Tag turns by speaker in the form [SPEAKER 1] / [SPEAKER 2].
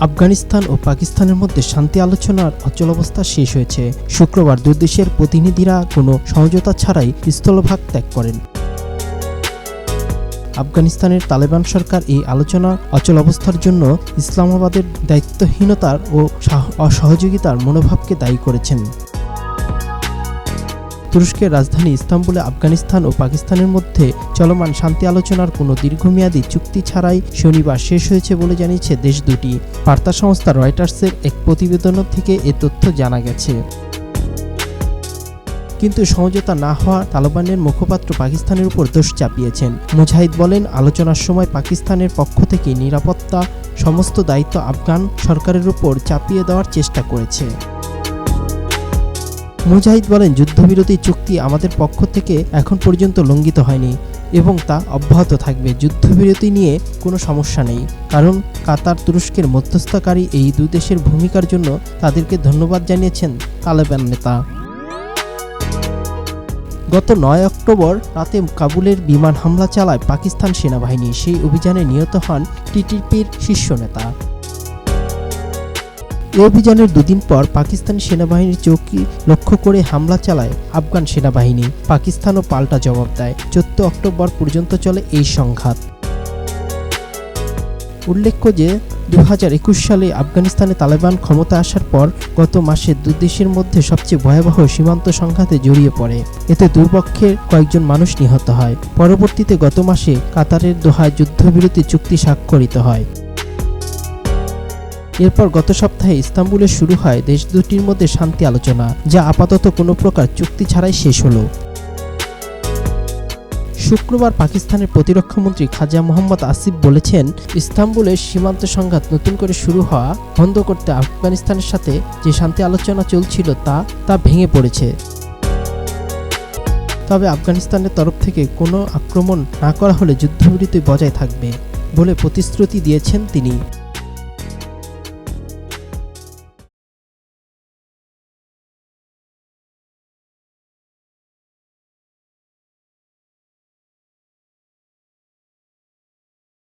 [SPEAKER 1] আফগানিস্তান ও পাকিস্তানের মধ্যে শান্তি আলোচনার অচলাবস্থা শেষ হয়েছে। শুক্রবার দুই দেশের প্রতিনিধিরা কোনো সমঝোতা ছাড়াই স্থলভাগ ত্যাগ করেন। আফগানিস্তানের তালেবান সরকার এই আলোচনা অচল অবস্থার জন্য ইসলামাবাদের দায়িত্বহীনতার ও সাহ- অসহযোগিতার মনোভাবকে দায়ী করেছেন। তুরস্কের রাজধানী ইস্তাম্বুলে আফগানিস্তান ও পাকিস্তানের মধ্যে চলমান শান্তি আলোচনার কোনো দীর্ঘমেয়াদী চুক্তি ছাড়াই শনিবার শেষ হয়েছে বলে জানিয়েছে দেশ দুটি। বার্তা সংস্থা রয়টার্সের এক প্রতিবেদন থেকে এ তথ্য জানা গেছে। কিন্তু সমঝোতা না হওয়া তালেবানের মুখপাত্র পাকিস্তানের উপর দোষ চাপিয়েছেন। মুজাহিদ বলেন, আলোচনার সময় পাকিস্তানের পক্ষ থেকে নিরাপত্তা, সমস্ত দায়িত্ব আফগান সরকারের উপর চাপিয়ে দেওয়ার চেষ্টা করেছে। মুজাহিদ বলেন, যুদ্ধবিরতি চুক্তি আমাদের পক্ষ থেকে এখন পর্যন্ত লঙ্ঘিত হয়নি এবং তা অব্যাহত থাকবে। যুদ্ধবিরতি নিয়ে কোনো সমস্যা নেই। কারণ কাতার তুরস্কের মধ্যস্থকারী এই দুই দেশের ভূমিকার জন্য তাদেরকে ধন্যবাদ জানিয়েছেন তালেবান নেতা। গত নয় অক্টোবর রাতে কাবুলের বিমান হামলা চালায় পাকিস্তান সেনাবাহিনী। সেই অভিযানে নিহত হন টিটিপির শীর্ষ নেতা। এ অভিযানের দুদিন পর পাকিস্তানি সেনাবাহিনীর চৌকি লক্ষ্য করে হামলা চালায় আফগান সেনাবাহিনী। পাকিস্তানও পাল্টা জবাব দেয়। চোদ্দ অক্টোবর পর্যন্ত চলে এই সংঘাত। উল্লেখ্য যে দু হাজার একুশ সালে আফগানিস্তানে তালেবান ক্ষমতা আসার পর গত মাসে দেশের মধ্যে সবচেয়ে ভয়াবহ সীমান্ত সংঘাতে জড়িয়ে পড়ে। এতে দুই পক্ষের কয়েকজন মানুষ নিহত হয়। পরবর্তীতে গত মাসে কাতারের দোহায় যুদ্ধবিরতি চুক্তি স্বাক্ষরিত হয়। এরপর গত সপ্তাহে ইস্তাম্বুলে শুরু হয় দেশ দুটির মধ্যে শান্তি আলোচনা, যা আপাতত কোনো প্রকার চুক্তি ছাড়াই শেষ হলো। শুক্রবার পাকিস্তানের প্রতিরক্ষামন্ত্রী খাজা মোহাম্মদ আসিফ বলেছেন ইস্তাম্বুলের সীমান্ত সংঘাত নতুন করে শুরু হওয়া, বন্ধ করতে আফগানিস্তানের সাথে যে শান্তি আলোচনা চলছিল তা তা ভেঙে পড়েছে। তবে আফগানিস্তানের তরফ থেকে কোনো আক্রমণ না করা হলে যুদ্ধবিরতি বজায় থাকবে বলে প্রতিশ্রুতি দিয়েছেন তিনি।